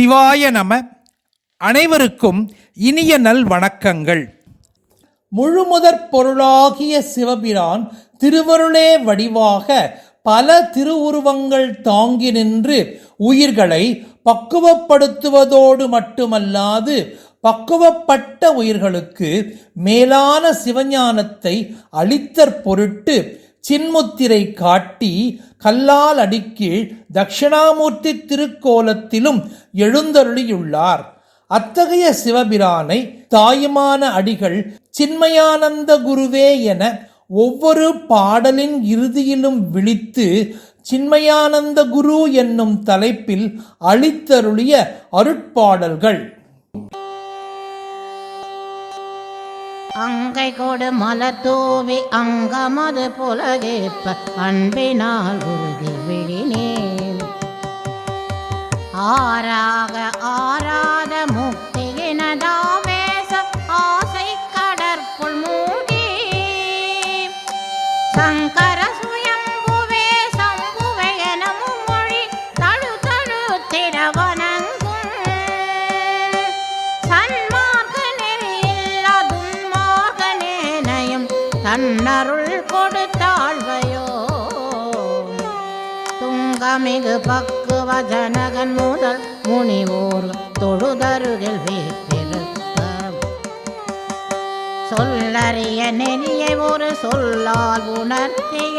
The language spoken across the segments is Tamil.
சிவாய நம. அனைவருக்கும் இனிய நல் வணக்கங்கள். முழுமுதற் பொருளாகிய சிவபிரான் திருவருளே வடிவாக பல திருவுருவங்கள் தாங்கி நின்று உயிர்களை பக்குவப்படுத்துவதோடு மட்டுமல்லாது பக்குவப்பட்ட உயிர்களுக்கு மேலான சிவஞானத்தை அளித்தற் பொருட்டு சின்முத்திரை காட்டி கல்லால் அடிக்கீழ் தட்சிணாமூர்த்தி திருக்கோலத்திலும் எழுந்தருளியுள்ளார். அத்தகைய சிவபிரானை தாயுமான அடிகள் சின்மயானந்த குருவே என ஒவ்வொரு பாடலின் இறுதியிலும் விழித்து சின்மயானந்த குரு என்னும் தலைப்பில் அளித்தருளிய அருட்பாடல்கள். அங்கை கொடு மலர் தூவி அங்கமது புலகேப்ப அன்பினால் உறுதி விழினேன். ஆறாக ஆறாத முக்தியினதா தன்னருள் கொடுத்தாழ்வையோ துங்கமிகு பக்குவ ஜனகன் முதல் முனிவோர் தொழுதருகில் வீட்டிருக்க சொல்லறிய நெறியை ஒரு சொல்லால் உணர்த்திய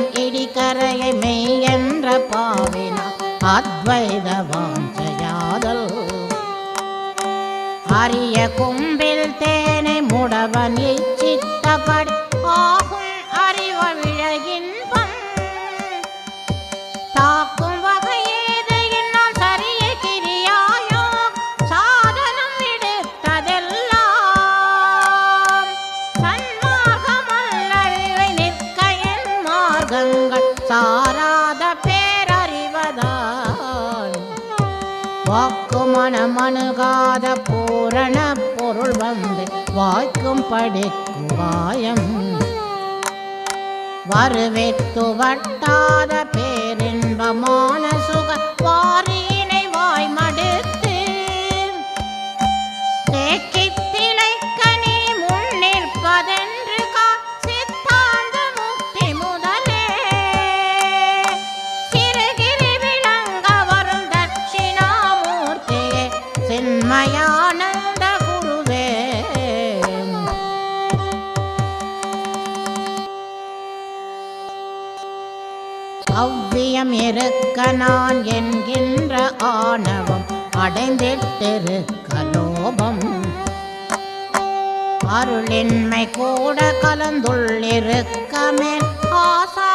ஆக்கையினும் இடிக்கரையை மெய் என்ற பாவினா அத்வைத வாஞ்சையாதல். அரிய கும்பில் தேனை முடவன் இச்சித்தபடி ஆகும் மனமணுகாத பூரண பொருள் வந்து வாய்க்கும்படி வாயம் வருவித்து வட்டாத பேரின்பமான சுக அவ்வியம் இருக்க நான் என்கின்ற ஆணவம் அடைந்திட்டிருக்க லோபம் அருளின்மை கூட கலந்துள்ளிருக்கமே ஆசா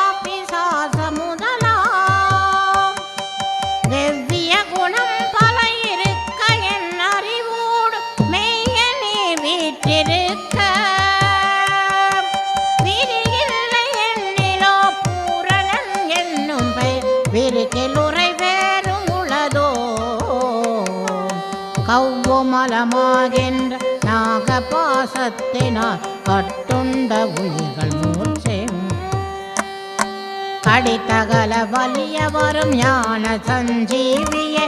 பாசத்தினால் கட்டுண்ட உயிர்கள் மூச்சேம் கடித்தகல வலிய வரும் ஞான சஞ்சீவியே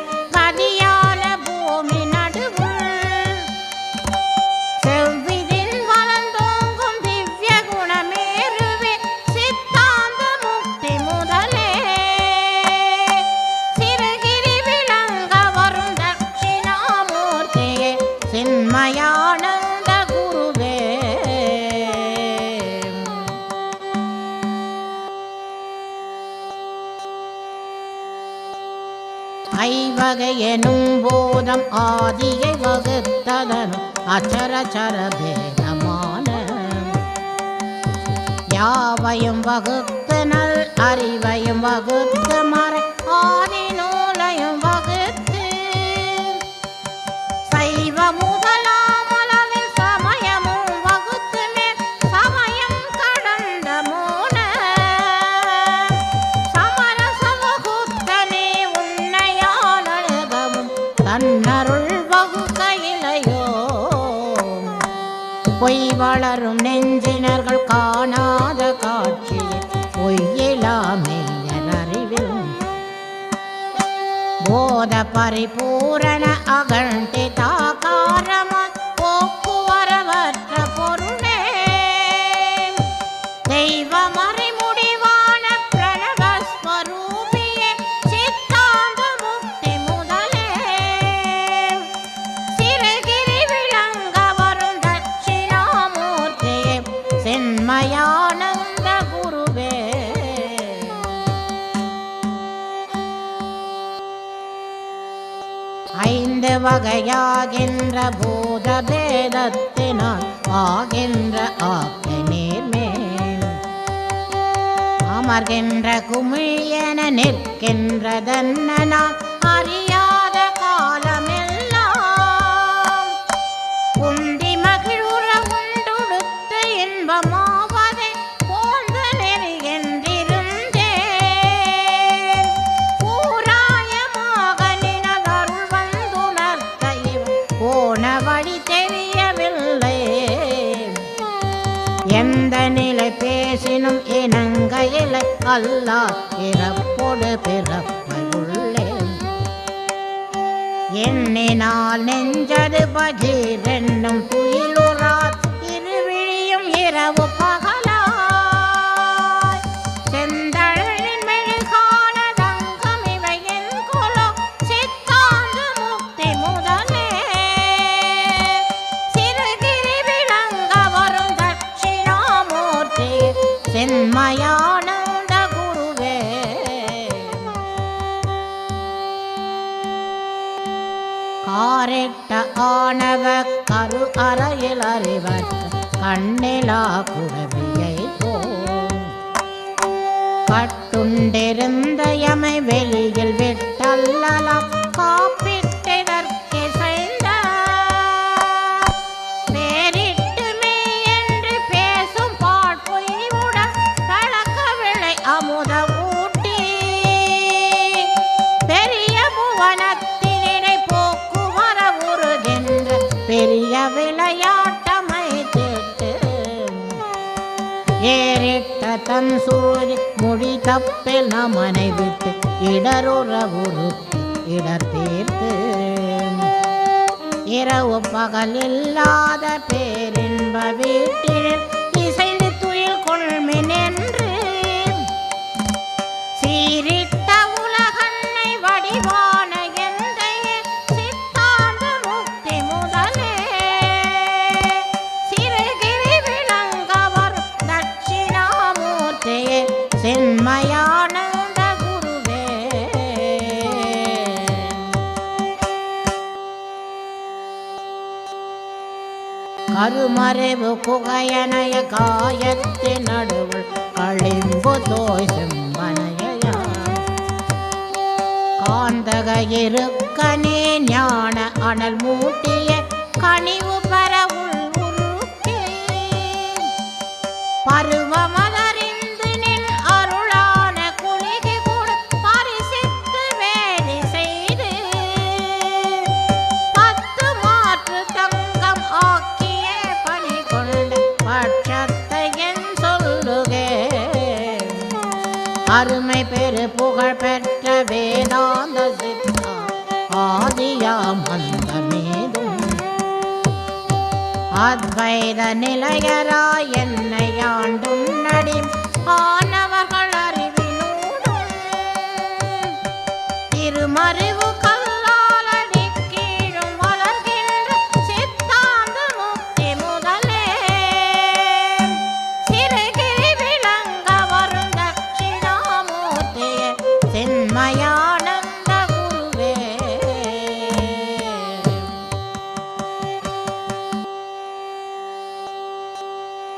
ஆதியை வகுத்ததனும் அச்சரச்சர பேதமான யாவையும் வகுத்து நல் அறிவையும் வகுத்து மறை ஆதி நூலையும் வகுத்து. சைவ பொய் பரிபூரண அகண்டிதாகாரம போக்குவரவற்ற பொருளே. தெய்வ மறைமுடிவான பிரணவஸ்வரூபியே சித்தாந்த முக்தி முதலே. சிறுகிரி விளங்க வரும் தட்சிணாமூர்த்தியே சென்மயானந்த வகையாகின்ற பூத பேதத்தினால் ஆகின்ற ஆக்கை நேர்மேல் அமர்கின்ற குமிழ் என நான் அல்லா பிறப்பொடு பிறப்பை உள்ளேன் எண்ணினால் நெஞ்சது பகீரென்னும் கண்ணிலா குடவியை போம் கட்டுண்டிருந்த எமை வெளியில் விட்டல்லலாம். தன் சூழி மொழி தப்பில் நமனை விட்டு இடருற உருக்கி இடர் தீர்த்து. இரவு பகல் இல்லாத பேரின்ப வீட்டில் கருமறைவு குகையனைய காயத்தின் நடுவுள் அழிம்பு தோய் செம்பனையா காந்தக இருக்கனே ஞான அனல் மூட்டிய கனிவு அத்வைத நிலையராய் என்னை ஆண்டும் நடி ஆனவர்கள் அறிவினூடும். திருமறிவு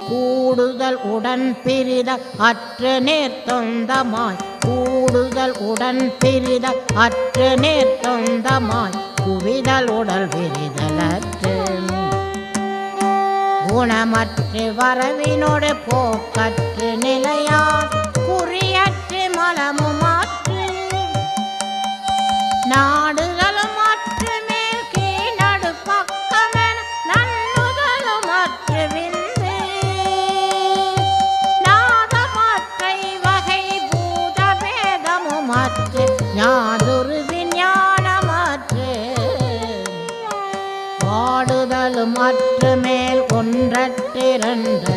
கூடுதல் உடன் பிரித அற்று நேர்த்தொந்தமாய் கூடுதல் உடன் பிரித அற்று நேர்த்தொந்தமாய் குவிதல் உடல் பிரிதலற்று குணமற்று வரவினோடு போக்கற்று நிலையால் கண்ட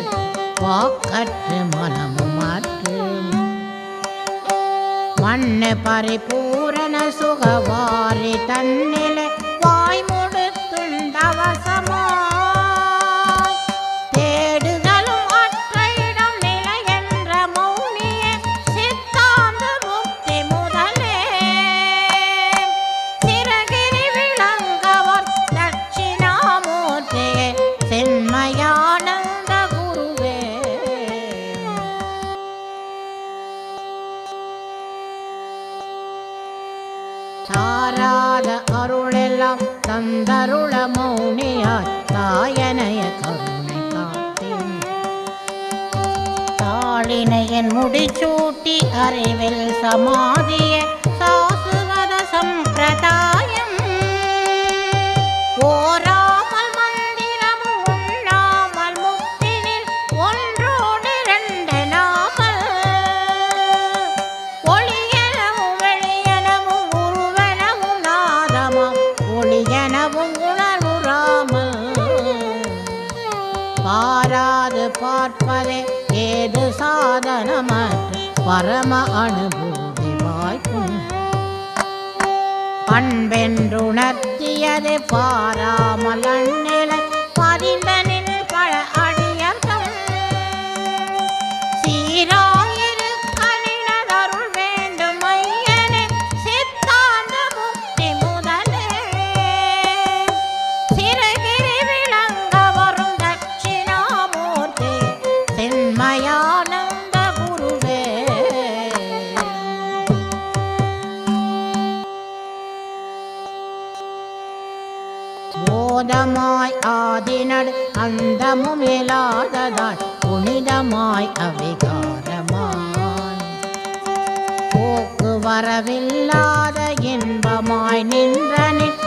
வாக்கற்று மனமும் மாற்று. மண்ணு பரிபூரண சுகவாரி தன் தந்தருள மௌனியார் தாயனைய கருணை காத்தேன். தாளினையன் முடிச்சூட்டி அறிவில் சமாதிய சாசுவத சம்பிரதாயம். ஓரா கற்பதே ஏது சாதனமற்ற பரம அனுபூதி வாய்க்கும். பண்பென்றுணர்த்தியது பாராமல் அந்நிலை அந்தமும் இல்லாததாய் புனிதமாய் அவிகாரமாய். போக்கு வரவில்லாத இன்பமாய் நின்றனின்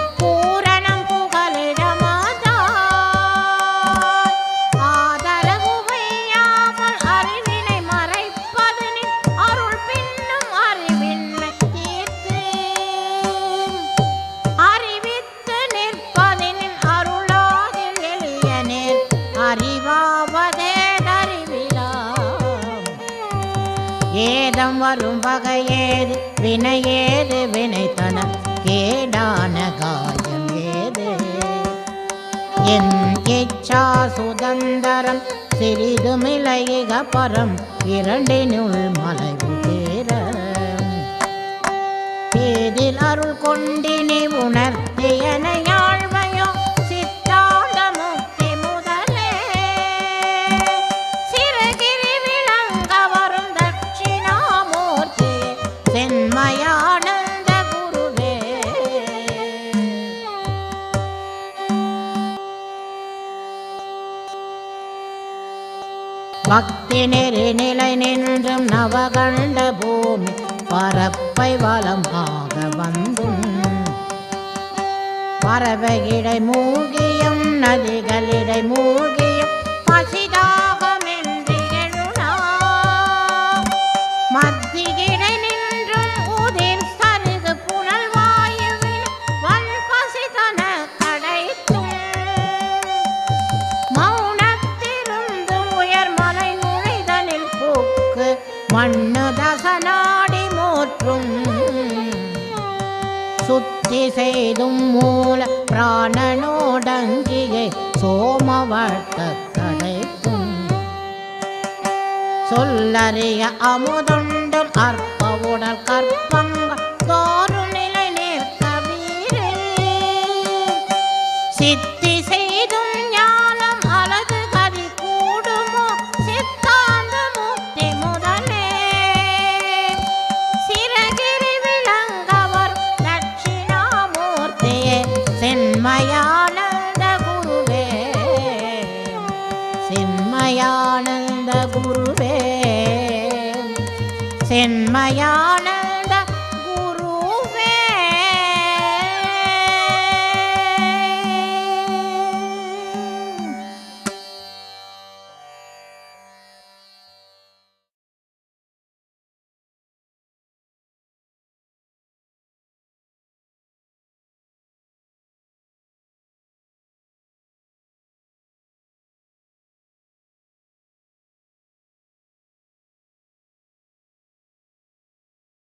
ஏதம் வரும் வகையேது வினையேது வினைத்தன கேடான காயம் ஏது? என் இச்சா சுதந்தரம் சிறிதுமிலைக பரம் இரண்டினுள் மலைவு தேர பேதில் அருள் கொண்டினி உணர்த்தியனையா பக்தி நெறி நிலை நின்றும் நவகண்ட பூமி பரப்பை வளமாக வந்தும். பறவை இடை மூழ்கியும் நதிகளிடை மூழ்கியும் கரிய அமுதுண்டும் அற்பவுடல் கற்பங்கள் தோறும்